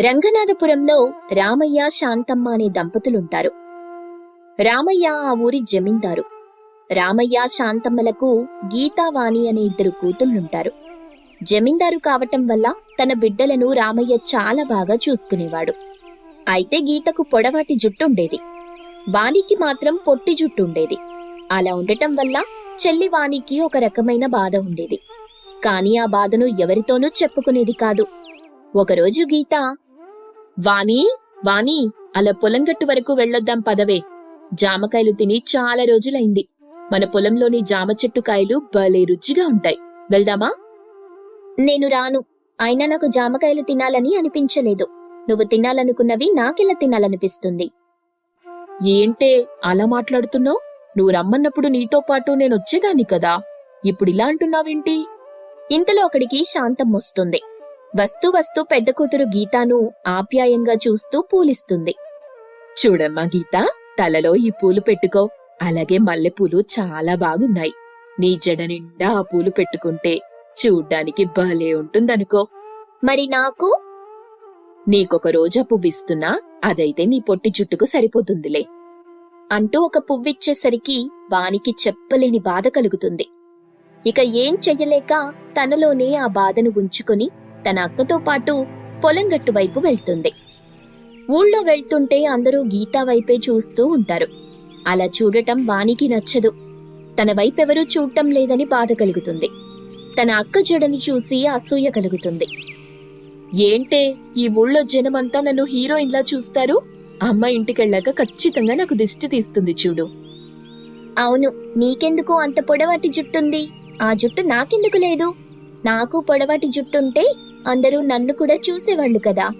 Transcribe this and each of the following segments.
రంగనాథపురంలో రామయ్య శాంతమ్మ అనే దంపతులుంటారు. రామయ్య ఆ ఊరి జమీందారు. రామయ్య శాంతమ్మలకు గీతావాణి అనే ఇద్దరు కూతుళ్ళుంటారు. జమీందారు కావటం వల్ల తన బిడ్డలను రామయ్య చాలా బాగా చూసుకునేవాడు. అయితే గీతకు పొడవాటి జుట్టుండేది. వాణికి మాత్రం పొట్టి జుట్టుండేది. అలా ఉండటం వల్ల చెల్లి వాణికి ఒక రకమైన బాధ ఉండేది. కానీ ఆ బాధను ఎవరితోనూ చెప్పుకునేది కాదు. ఒకరోజు గీత వాణి వాణి అలా పొలం గట్టు వరకు వెళ్ళొద్దాం పదవే. జామకాయలు తిని చాలా రోజులైంది. మన పొలంలోని జామ చెట్టు కాయలు భలే రుచిగా ఉంటాయి. వెళ్దామా? నేను రాను. అయినా నాకు జామకాయలు తినాలని అనిపించలేదు. నువ్వు తినాలనుకున్నవి నాకెలా తినాలనిపిస్తుంది? ఏంటే అలా మాట్లాడుతున్నావు? నువ్వు రమ్మన్నప్పుడు నీతో పాటు నేను వచ్చేదాన్ని కదా. ఇప్పుడు ఇలా అంటున్నావేంటి? ఇంతలో అక్కడికి శాంతం వస్తుంది. వస్తూ వస్తూ పెద్ద కూతురు గీతాను ఆప్యాయంగా చూస్తూ పూలిస్తుంది. చూడమ్మా గీత తలలో ఈ పూలు పెట్టుకో. అలాగే మల్లెపూలు చాలా బాగున్నాయి. నీ జడ నిండా ఆ పూలు పెట్టుకుంటే చూడ్డానికి భలే ఉంటుందనుకో. మరి నాకు? నీకొక రోజా పువ్విస్తున్నా అదైతే నీ పొట్టి జుట్టుకు సరిపోతుందిలే. అంటూ ఒక పువ్విచ్చేసరికి వానికి చెప్పలేని బాధ కలుగుతుంది. ఇక ఏం చెయ్యలేక తనలోనే ఆ బాధను ఉంచుకొని తన అక్కతో పాటు పొలం గట్టు వైపు వెళ్తుంది. ఊళ్ళో వెళ్తుంటే అందరూ గీతా వైపే చూస్తూ ఉంటారు. అలా చూడటం వానికి నచ్చదు. తన వైపెవరూ చూడటం లేదని బాధ కలుగుతుంది. తన అక్క జడను చూసి అసూయ కలుగుతుంది. ఏంటే ఈ ఊళ్ళో జనమంతా నన్ను హీరోయిన్లా చూస్తారు? అమ్మ ఇంటికెళ్ళాక ఖచ్చితంగా నాకు దిష్టి తీస్తుంది చూడు. అవును నీకెందుకు అంత పొడవాటి జుట్టుంది? ఆ జుట్టు నాకెందుకు లేదు? నాకు పొడవాటి జుట్టుంటే అందరూ నన్ను కూడా చూసేవాళ్ళు కదా.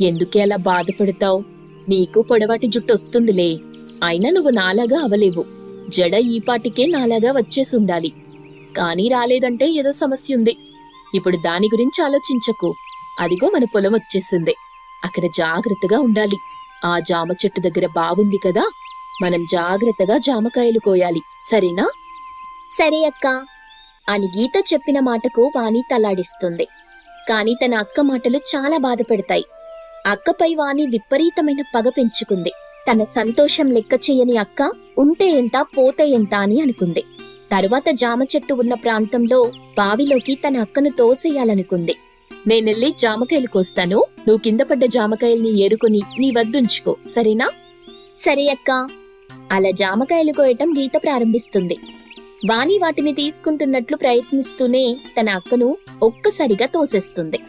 ఎందుకే అలా బాధపడతావు? నీకు పొడవాటి జుట్టు వస్తుందిలే అయినా నువ్వు నాలాగా అవలేవు. జడ ఈపాటికే నాలాగా వచ్చేసుండాలి కానీ రాలేదంటే ఏదో సమస్య ఉంది. ఇప్పుడు దాని గురించి ఆలోచించకు. అదిగో మన పొలం వచ్చేసింది. అక్కడ జాగ్రత్తగా ఉండాలి. ఆ జామ చెట్టు దగ్గర బావుంది కదా? మనం జాగ్రత్తగా జామకాయలు కోయాలి. సరేనా? సరే అక్క. అని గీత చెప్పిన మాటకు వాణి తలాడిస్తుంది. కాని తన అక్క మాటలు చాలా బాధ పెడతాయి అక్కపై వాణి విపరీతమైన పగ పెంచుకుంది. తన సంతోషం లెక్క చేయని అక్క ఉంటే ఎంత పోతే ఎంత అని అనుకుంది. తరువాత జామ చెట్టు ఉన్న ప్రాంతంలో బావిలోకి తన అక్కను తోసేయాలనుకుంది. నేనెళ్ళి జామకాయలు కోస్తాను నువ్వు కింద పడ్డ జామకాయల్ని ఏరుకుని నీ వద్దుంచుకో. సరేనా? సరే అక్క. అలా జామకాయలు కోయటం గీత ప్రారంభిస్తుంది. వాణి వాటిని తీసుకుంటున్నట్లు ప్రయత్నిస్తూనే తన అక్కను ఒక్కసారిగా తోసేస్తుంది.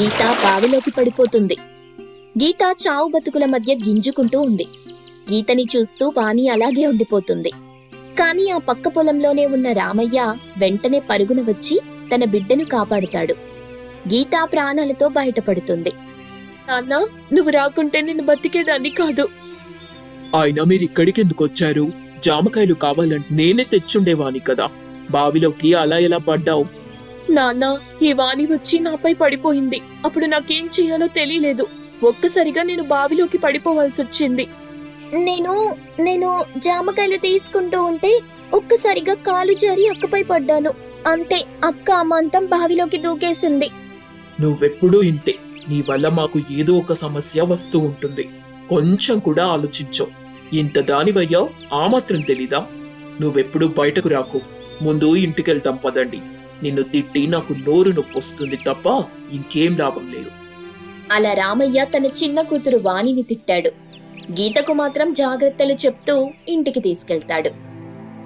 గీత బావిలోకి పడిపోతుంది. గీత చావు బతుకుల మధ్య గింజుకుంటూ ఉంది. గీతని చూస్తూ వాణి అలాగే ఉండిపోతుంది. కాని ఆ పక్క పొలంలోనే ఉన్న రామయ్య వెంటనే పరుగున వచ్చి తన బిడ్డను కాపాడుతాడు. గీత ప్రాణాలతో బయటపడుతుంది. నాన్న నువ్వు రాకుంటే నేను బతికేదాన్ని కాదు. అయినా మీరు ఇక్కడికి ఎందుకు వచ్చారు జామకాయలు కావాలంటే నేనే తెచ్చుండేవాని కదా. బావిలోకి అలా ఎలా పడ్డావు? నాన్న ఈ వాణి వచ్చి నాపై పడిపోయింది. అప్పుడు నాకేం చేయాలో తెలియలేదు. ఒక్కసారిగా నేను బావిలోకి పడిపోవాల్సి వచ్చింది నేను నేను జామకాయలు తీసుకుంటూ ఉంటే ఒక్కసారిగా కాలు జారి అక్కపై పడ్డాను. అంతే అక్క అమాంతం బావిలోకి దూకేసింది. నువ్వెప్పుడూ ఇంతే. నీ వల్ల మాకు ఏదో ఒక సమస్య వస్తూ ఉంటుంది. కొంచెం కూడా ఆలోచించవు ఇంత దానివయ్యావు ఆ మాత్రం తెలీదా? నువ్వెప్పుడు బయటకు రాకు. ముందు ఇంటికెళ్తాం పదండి. నిన్ను తిట్టి నాకు నోరు నొప్పి వస్తుంది తప్ప ఇంకేం లాభం లేదు. అలా రామయ్య తన చిన్న కూతురు వాణిని తిట్టాడు. గీతకు మాత్రం జాగ్రత్తలు చెప్తూ ఇంటికి తీసుకెళ్తాడు.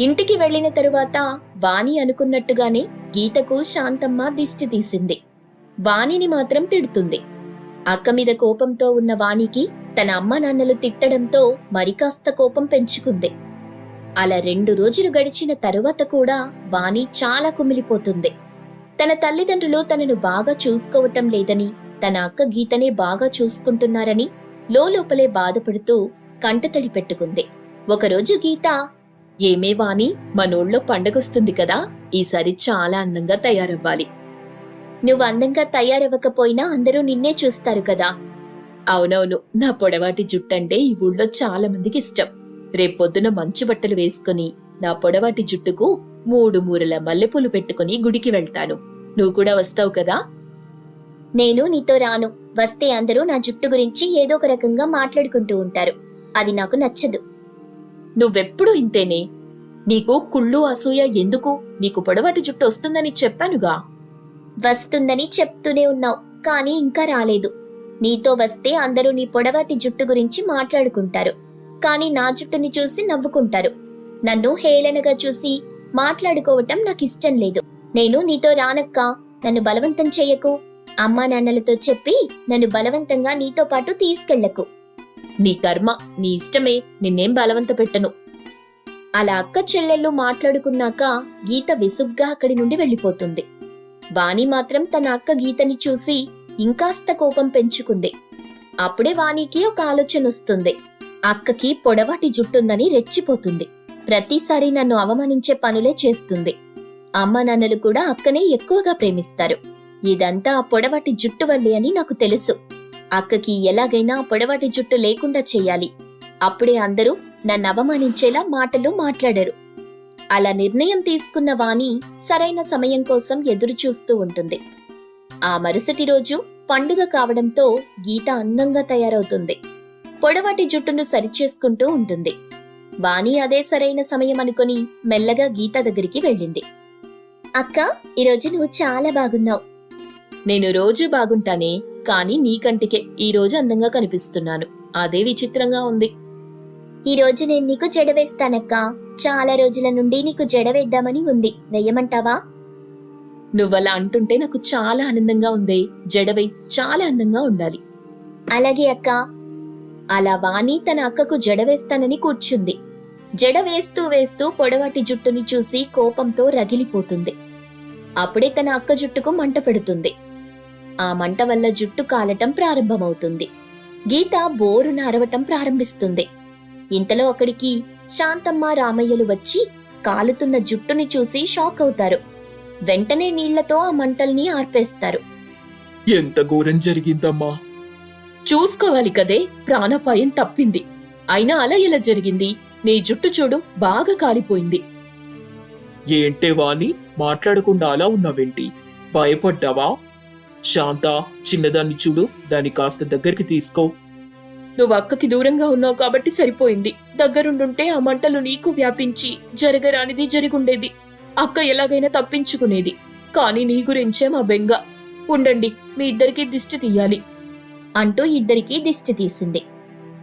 ఇంటికి వెళ్ళిన తరువాత వాణి అనుకున్నట్టుగానే గీతకు శాంతమ్మ దిష్టి తీసింది. వాణిని మాత్రం తిడుతుంది. అక్క మీద కోపంతో ఉన్న వాణికి తన అమ్మానాన్నలు తిట్టడంతో మరికాస్త కోపం పెంచుకుంది. అలా రెండు రోజులు గడిచిన తరువాత కూడా వాణి చాలా కుమిలిపోతుంది. తన తల్లిదండ్రులు తనను బాగా చూసుకోవటం లేదని తన అక్క గీతనే బాగా చూసుకుంటున్నారని లోపలే బాధపడుతూ కంటతడి పెట్టుకుంది. ఒకరోజు గీత ఏమే వాణి మనోళ్ళో పండగొస్తుంది కదా ఈసారి చాలా అందంగా తయారవ్వాలి. నువ్వు అందంగా తయారవ్వకపోయినా అందరూ నిన్నే చూస్తారు కదా అవునవును నా పొడవాటి జుట్టంటే ఈ ఊళ్ళో చాలా మందికి ఇష్టం. రేపొద్దున మంచు బట్టలు వేసుకుని నా పొడవాటి జుట్టుకు మూడు మూరల మల్లెపూలు పెట్టుకుని గుడికి వెళ్తాను. నువ్వు కూడా వస్తావు కదా? నేను నీతో రాను. వస్తే అందరూ నా జుట్టు గురించి ఏదో ఒక రకంగా మాట్లాడుకుంటూ ఉంటారు. అది నాకు నచ్చదు. నువ్వెప్పుడు ఇంతేనే? నీకు కుళ్ళు అసూయ ఎందుకు? నీకు పొడవాటి జుట్టు వస్తుందని చెప్పానుగా. వస్తుందని చెప్తూనే ఉన్నావు కానీ ఇంకా రాలేదు. నీతో వస్తే అందరూ నీ పొడవాటి జుట్టు గురించి మాట్లాడుకుంటారు. కానీ నా జుట్టుని చూసి నవ్వుకుంటారు. నన్ను హేళనగా చూసి మాట్లాడుకోవటం నాకు ఇష్టం లేదు. నేను నీతో రానక్క నన్ను బలవంతం చెయ్యకు అమ్మా నాన్నలతో చెప్పి నన్ను బలవంతంగా నీతో పాటు తీసుకెళ్ళకు నీ కర్మ నీ ఇష్టమే నిన్నేం బలవంత పెట్టను. అలా అక్క చెల్లెళ్ళు మాట్లాడుకున్నాక గీత విసుగ్గా అక్కడి నుండి వెళ్ళిపోతుంది. వాణి మాత్రం తన అక్క గీతని చూసి ఇంకాస్త కోపం పెంచుకుంది. అప్పుడే వాణికి ఒక ఆలోచన వస్తుంది అక్కకి పొడవాటి జుట్టుందని రెచ్చిపోతుంది. ప్రతిసారి నన్ను అవమానించే పనులే చేస్తుంది. అమ్మ నాన్నలు కూడా అక్కనే ఎక్కువగా ప్రేమిస్తారు. ఇదంతా ఆ పొడవాటి జుట్టు వల్లే అని నాకు తెలుసు. అక్కకి ఎలాగైనా పొడవాటి జుట్టు లేకుండా చేయాలి. అప్పుడే అందరూ నన్ను అవమానించేలా మాటలు మాట్లాడరు. అలా నిర్ణయం తీసుకున్న వాణి సరైన సమయం కోసం ఎదురు చూస్తూ ఉంటుంది. ఆ మరుసటి రోజు పండుగ కావడంతో గీత అందంగా తయారవుతుంది. పొడవాటి జుట్టును సరిచేసుకుంటూ ఉంటుంది. వాణి అదే సరైన సమయం అనుకుని మెల్లగా గీత దగ్గరికి వెళ్ళింది. అక్క ఈరోజు నువ్వు చాలా బాగున్నావు. నేను రోజు బాగుంటానే కానీ నీకంటికే ఈ రోజు అందంగా కనిపిస్తున్నాను. అదే విచిత్రంగా ఉంది. ఈ రోజు నేను నీకు జడ వేస్తానక్క చాలా రోజుల నుండి నీకు జడ వేద్దామని ఉంది. వెయ్యమంటావా నువ్వలా అంటుంటే నాకు చాలా ఆనందంగా ఉంది. జడవై చాలా అందంగా ఉండాలి. అలాగే అక్క. అలా వాణి తన అక్కకు జడ వేస్తానని కూర్చుంది. జడ వేస్తూ వేస్తూ పొడవాటి జుట్టుని చూసి కోపంతో రగిలిపోతుంది. అప్పుడే తన అక్క జుట్టుకు మంట పెడుతుంది. ఆ మంట వల్ల జుట్టు కాలటం ప్రారంభమవుతుంది. గీత బోరున అరవటం ప్రారంభిస్తుంది. ఇంతలో అక్కడికి శాంతమ్మ రామయ్యలు వచ్చి కాలుతున్న జుట్టుని చూసి షాక్ అవుతారు. వెంటనే నీళ్ళతో ఆ మంటల్ని ఆర్పేస్తారు. ఎంత ఘోరం జరిగిందమ్మా. చూసుకోవాలి కదే ప్రాణాపాయం తప్పింది. అయినా అలా ఎలా జరిగింది? నీ జుట్టు చూడు బాగా కాలిపోయింది. ఏంటే వాణి మాట్లాడకుండా అలా ఉన్నావేంటి? భయపడ్డావా? శాంత చిన్నదాన్ని చూడు దాన్ని కాస్త దగ్గరికి తీసుకో. నువ్వు అక్కకి దూరంగా ఉన్నావు కాబట్టి సరిపోయింది. దగ్గరుండుంటే ఆ మంటలు నీకు వ్యాపించి జరగరానిది జరిగుండేది. అక్క ఎలాగైనా తప్పించుకునేది. కానీ నీ గురించే మా బెంగ. ఉండండి మీ ఇద్దరికీ దిష్టి తీయాలి అంటూ ఇద్దరికీ దిష్టి తీసింది.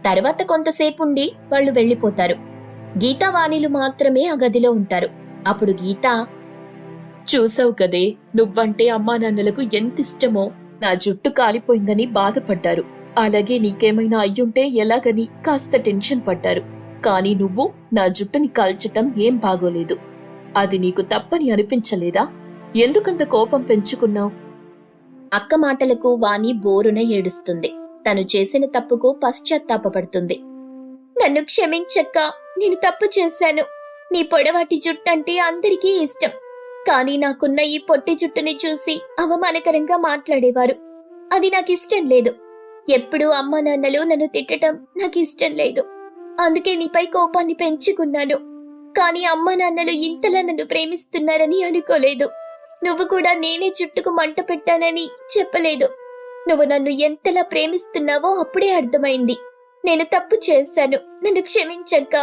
తర్వాత కొంతసేపుండి వాళ్ళు వెళ్ళిపోతారు. గీతావాణిలు మాత్రమే ఆ గదిలో ఉంటారు. అప్పుడు గీత చూసావు కదే నువ్వంటే అమ్మా నాన్నలకు ఎంత ఇష్టమో. నా జుట్టు కాలిపోయిందని బాధపడ్డారు. అలాగే నీకేమైనా అయ్యుంటే ఎలాగని కాస్త టెన్షన్ పడ్డారు. కానీ నువ్వు నా జుట్టుని కాల్చటం ఏం బాగోలేదు. అది నీకు తప్పని అనిపించలేదా? ఎందుకంత కోపం పెంచుకున్నావు? అక్క మాటలకు వాణి బోరున ఏడుస్తుంది. తను చేసిన తప్పుకు పశ్చాత్తాపడుతుంది నన్ను క్షమించక్క నేను తప్పు చేశాను. నీ పొడవాటి జుట్టంటే అందరికీ ఇష్టం. కానీ నాకున్న ఈ పొట్టి జుట్టుని చూసి అవమానకరంగా మాట్లాడేవారు. అది నాకు ఇష్టం లేదు. ఎప్పుడూ అమ్మా నాన్నలు నన్ను తిట్టడం నాకు ఇష్టం లేదు. అందుకే నీపై కోపాన్ని పెంచుకున్నాను. కానీ అమ్మ నాన్నలు ఇంతలా నన్ను ప్రేమిస్తున్నారని అనుకోలేదు. నువ్వు కూడా నేనే జుట్టుకు మంట పెట్టానని చెప్పలేదు. నువ్వు నన్ను ఎంతలా ప్రేమిస్తున్నావో అప్పుడే అర్థమైంది. నేను తప్పు చేశాను. నన్ను క్షమించక్క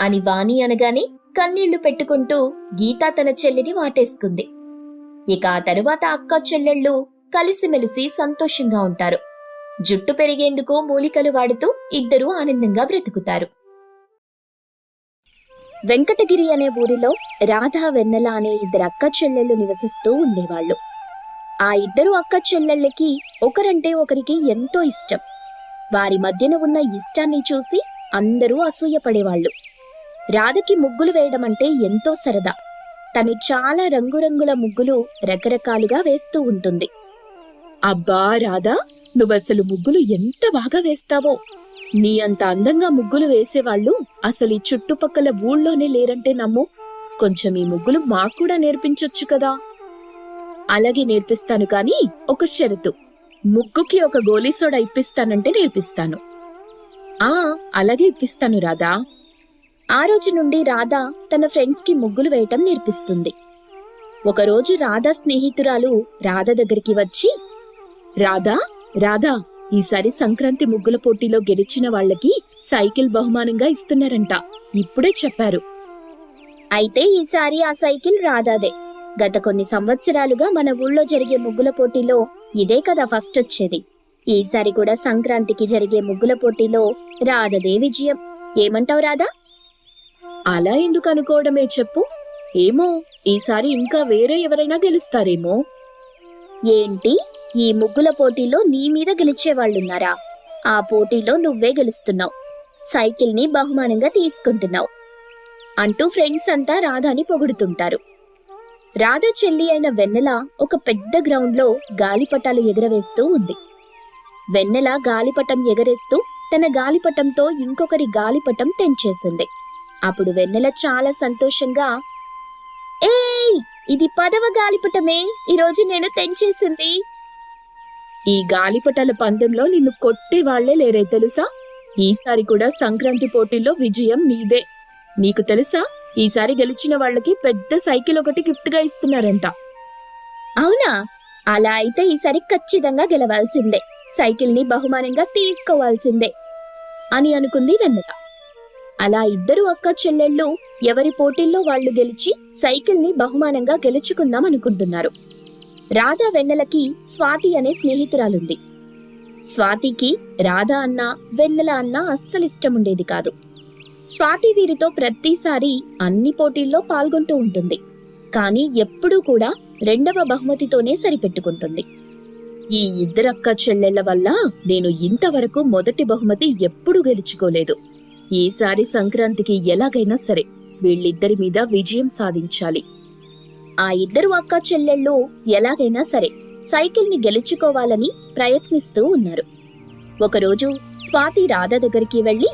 అని వాణి అనగానే కన్నీళ్ళు పెట్టుకుంటూ గీత తన చెల్లిని వాటేసుకుంది. ఇక ఆ తరువాత అక్క చెల్లెళ్ళు కలిసిమెలిసి సంతోషంగా ఉంటారు. జుట్టు పెరిగేందుకు మూలికలు వాడుతూ ఇద్దరూ ఆనందంగా బ్రతుకుతారు. వెంకటగిరి అనే ఊరిలో రాధా వెన్నెల అనే ఇద్దరు అక్క చెల్లెళ్ళు నివసిస్తూ ఉండేవాళ్ళు. ఆ ఇద్దరు అక్క చెల్లెళ్ళకి ఒకరంటే ఒకరికి ఎంతో ఇష్టం. వారి మధ్యన ఉన్న ఇష్టాన్ని చూసి అందరూ అసూయపడేవాళ్ళు. రాధకి ముగ్గులు వేయడం అంటే ఎంతో సరదా. తను చాలా రంగురంగుల ముగ్గులు రకరకాలుగా వేస్తూ ఉంటుంది. అబ్బా రాధా నువ్వసలు ముగ్గులు ఎంత బాగా వేస్తావో. నీ అంత అందంగా ముగ్గులు వేసేవాళ్ళు అసలు ఈ చుట్టుపక్కల ఊళ్ళోనే లేరంటే నమ్ము. కొంచెం ఈ ముగ్గులు మాకు కూడా నేర్పించొచ్చు కదా. అలాగే నేర్పిస్తాను కానీ ఒక షరతు. ముగ్గుకి ఒక గోలీ సోడా ఇప్పిస్తానంటే నేర్పిస్తాను. ఆ అలాగే ఇప్పిస్తాను రాధా. ఆ రోజు నుండి రాధా తన ఫ్రెండ్స్కి ముగ్గులు వేయటం నేర్పిస్తుంది. ఒకరోజు రాధా స్నేహితురాలు రాధ దగ్గరికి వచ్చి రాధా రాధా ఈసారి సంక్రాంతి ముగ్గుల పోటీలో గెలిచిన వాళ్ళకి సైకిల్ బహుమానంగా ఇస్తున్నారంట. ఇప్పుడే చెప్పారు. అయితే ఈసారి ఆ సైకిల్ రాదాదే. గత కొన్ని సంవత్సరాలుగా మన ఊళ్ళో జరిగే ముగ్గుల పోటీలో ఇదే కదా ఫస్ట్ వచ్చేది. ఈసారి కూడా సంక్రాంతికి జరిగే ముగ్గుల పోటీలో రాధదే విజయం. ఏమంటావు రాధా? అలా ఎందుకు అనుకోవడమే చెప్పు. ఏమో ఈసారి ఇంకా వేరే ఎవరైనా గెలుస్తారేమో. ఏంటి? ఈ ముగ్గుల పోటీలో నీ మీద గెలిచేవాళ్ళున్నారా? ఆ పోటీలో నువ్వే గెలుస్తున్నావు. సైకిల్ని బహుమానంగా తీసుకుంటున్నావు. అంటూ ఫ్రెండ్స్ అంతా రాధాని పొగుడుతుంటారు. రాధ చెల్లి అయిన వెన్నెల ఒక పెద్ద గ్రౌండ్లో గాలిపటాలు ఎగరవేస్తూ ఉంది. వెన్నెల గాలిపటం ఎగరేస్తూ తన గాలిపటంతో ఇంకొకరి గాలిపటం తెంచేసింది. అప్పుడు వెన్నెల చాలా సంతోషంగా ఏయ్ ఇది పదవ గాలిపటమే. ఈరోజు నేను తెంచేసింది. ఈ గాలిపటాల పందెంలో నిన్ను కొట్టే వాళ్ళే లేరే తెలుసా? ఈసారి కూడా సంక్రాంతి పోటీల్లో విజయం నీదే. నీకు తెలుసా? ఈసారి గెలిచిన వాళ్ళకి పెద్ద సైకిల్ ఒకటి గిఫ్ట్గా ఇస్తున్నారంట. అవునా? అలా అయితే ఈసారి ఖచ్చితంగా గెలవాల్సిందే. సైకిల్ని బహుమానంగా తీసుకోవాల్సిందే అని అనుకుంది వెన్నెల. అలా ఇద్దరు అక్క చెల్లెళ్ళు ఎవరి పోటీల్లో వాళ్ళు గెలిచి సైకిల్ని బహుమానంగా గెలుచుకుందాం అనుకుంటున్నారు. రాధా వెన్నెలకి స్వాతి అనే స్నేహితురాలుంది. స్వాతికి రాధా అన్న వెన్నెల అన్న అస్సలు ఇష్టం ఉండేది కాదు. స్వాతి వీరితో ప్రతిసారి అన్ని పోటీల్లో పాల్గొంటూ ఉంటుంది. కానీ ఎప్పుడూ కూడా రెండవ బహుమతితోనే సరిపెట్టుకుంటుంది. ఈ ఇద్దరక్క చెల్లెళ్ళ వల్ల నేను ఇంతవరకు మొదటి బహుమతి ఎప్పుడూ గెలుచుకోలేదు. ఈసారి సంక్రాంతికి ఎలాగైనా సరే వీళ్ళిద్దరి మీద విజయం సాధించాలి. ఆ ఇద్దరు అక్క చెల్లెళ్ళు ఎలాగైనా సరే సైకిల్ని గెలుచుకోవాలని ప్రయత్నిస్తూ ఉన్నారు. ఒకరోజు స్వాతి రాధ దగ్గరికి వెళ్ళి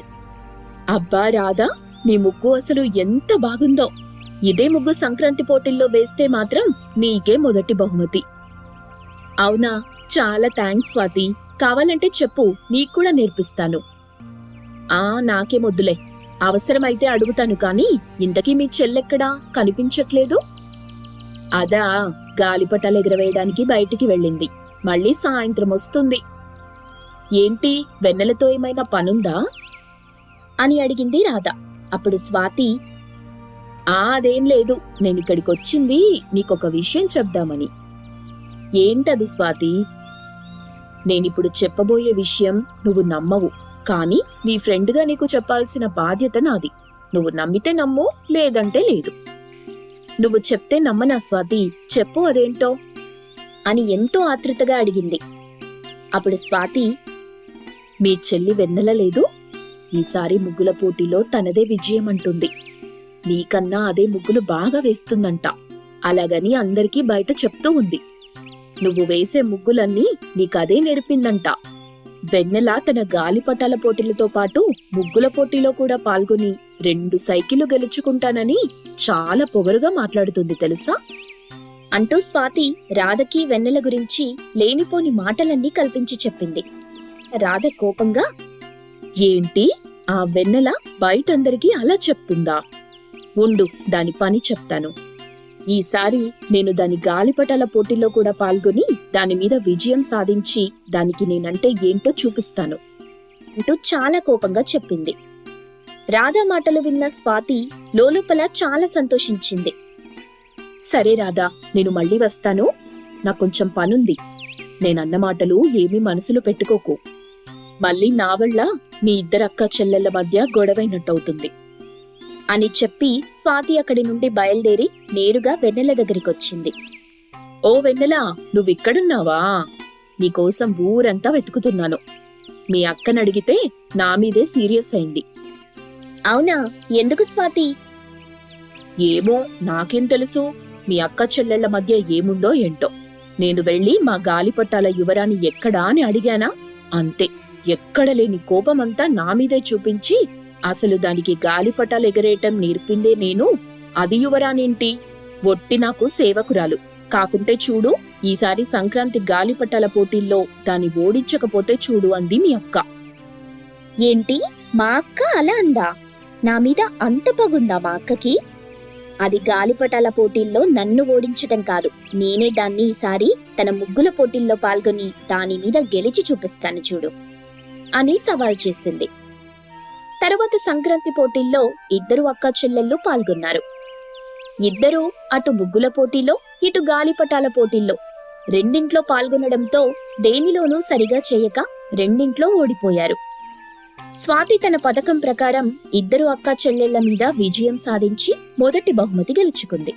అబ్బా రాధా నీ ముగ్గు అసలు ఎంత బాగుందో. ఇదే ముగ్గు సంక్రాంతి పోటీల్లో వేస్తే మాత్రం నీకే మొదటి బహుమతి. అవునా చాలా థ్యాంక్స్ స్వాతి. కావాలంటే చెప్పు నీకు కూడా నేర్పిస్తాను. ఆ నాకే మొద్దులే. అవసరమైతే అడుగుతాను కానీ ఇంతకీ మీ చెల్లెక్కడా? కనిపించట్లేదు? అదా గాలిపటాలు ఎగరవేయడానికి బయటికి వెళ్ళింది. మళ్ళీ సాయంత్రం వస్తుంది. ఏంటి వెన్నెలతో ఏమైనా పనుందా? అని అడిగింది రాధ. అప్పుడు స్వాతి ఆ అదేం లేదు. నేను ఇక్కడికి వచ్చింది నీకొక విషయం చెప్దామని. ఏంటది స్వాతి? నేనిప్పుడు చెప్పబోయే విషయం నువ్వు నమ్మవు. కానీ నీ ఫ్రెండ్గా నీకు చెప్పాల్సిన బాధ్యత నాది. నువ్వు నమ్మితే నమ్ము లేదంటే లేదు. నువ్వు చెప్తే నమ్మనా స్వాతి? చెప్పు అదేంటో అని ఎంతో ఆతృతగా అడిగింది. అప్పుడు స్వాతి మీ చెల్లి వెన్నెల లేదు? ఈసారి ముగ్గుల పోటీలో తనదే విజయం అంటుంది నీకన్నా అదే ముగ్గులు బాగా వేస్తుందంట. అలాగని అందరికీ బయట చెప్తూ ఉంది. నువ్వు వేసే ముగ్గులన్నీ నీకదే నేర్పిందంట. వెన్నెల తన గాలిపటాల పోటీలతో పాటు ముగ్గుల పోటీలో కూడా పాల్గొని రెండు సైకిళ్ళు గెలుచుకుంటానని చాలా పొగరుగా మాట్లాడుతుంది తెలుసా? అంటూ స్వాతి రాధకి వెన్నెల గురించి లేనిపోని మాటలన్నీ కల్పించి చెప్పింది. రాధ కోపంగా ఏంటి? ఆ వెన్నెల బయటందరికీ అలా చెప్తుందా? ఉండు దాని పని చెప్తాను. ఈసారి నేను దాని గాలిపటాల పోటీలో కూడా పాల్గొని దాని మీద విజయం సాధించి దానికి నేనంటే ఏంటో చూపిస్తాను అంటూ చాలా కోపంగా చెప్పింది. రాధ మాటలు విన్న స్వాతి లోలోపల చాలా సంతోషించింది. సరే రాధా నేను మళ్ళీ వస్తాను. నాకు కొంచెం పనుంది. నేనన్న మాటలు ఏమీ మనసులో పెట్టుకోకు. మళ్ళీ నా వల్ల నీ ఇద్దరక్క చెల్లెళ్ళ మధ్య గొడవైనట్టవుతుంది. అని చెప్పి స్వాతి అక్కడి నుండి బయలుదేరి నేరుగా వెన్నెల దగ్గరికొచ్చింది. ఓ వెన్నెల నువ్విక్కడున్నావా? నీకోసం ఊరంతా వెతుకుతున్నాను. మీ అక్కనడిగితే నా మీదే సీరియస్ అయింది. అవునా? ఎందుకు స్వాతి? ఏమో నాకేం తెలుసు. మీ అక్క చెల్లెళ్ళ మధ్య ఏముందో ఏంటో. నేను వెళ్ళి మా గాలిపట్టాల యువరాని ఎక్కడా అని అడిగానా? అంతే. ఎక్కడ లేని కోపమంతా నా మీదే చూపించి అసలు దానికి గాలిపటాలు ఎగరేయటం నేర్పిందే నేను. అది యువరానేంటి ఒట్టి నాకు సేవకురాలు. కాకుంటే చూడు ఈసారి సంక్రాంతి గాలిపటాల పోటీల్లో దాన్ని ఓడించకపోతే చూడు అంది మీ అక్క. ఏంటి? మా అక్క అలా అందా? నా మీద అంత పగుందా మా అక్కకి? అది గాలిపటాల పోటీల్లో నన్ను ఓడించటం కాదు. నేనే దాన్ని ఈసారి తన ముగ్గుల పోటీల్లో పాల్గొని దాని మీద గెలిచి చూపిస్తాను చూడు అని సవాల్ చేసింది. తరువాత సంక్రాంతి పోటీల్లో ఇద్దరు అక్క చెల్లెళ్ళు పాల్గొన్నారు. ఇద్దరూ అటు ముగ్గుల పోటీలో ఇటు గాలిపటాల పోటీల్లో రెండింట్లో పాల్గొనడంతో దేనిలోనూ సరిగా చేయక రెండింట్లో ఓడిపోయారు. స్వాతి తన పథకం ప్రకారం ఇద్దరు అక్కా చెల్లెళ్ళ మీద విజయం సాధించి మొదటి బహుమతి గెలుచుకుంది.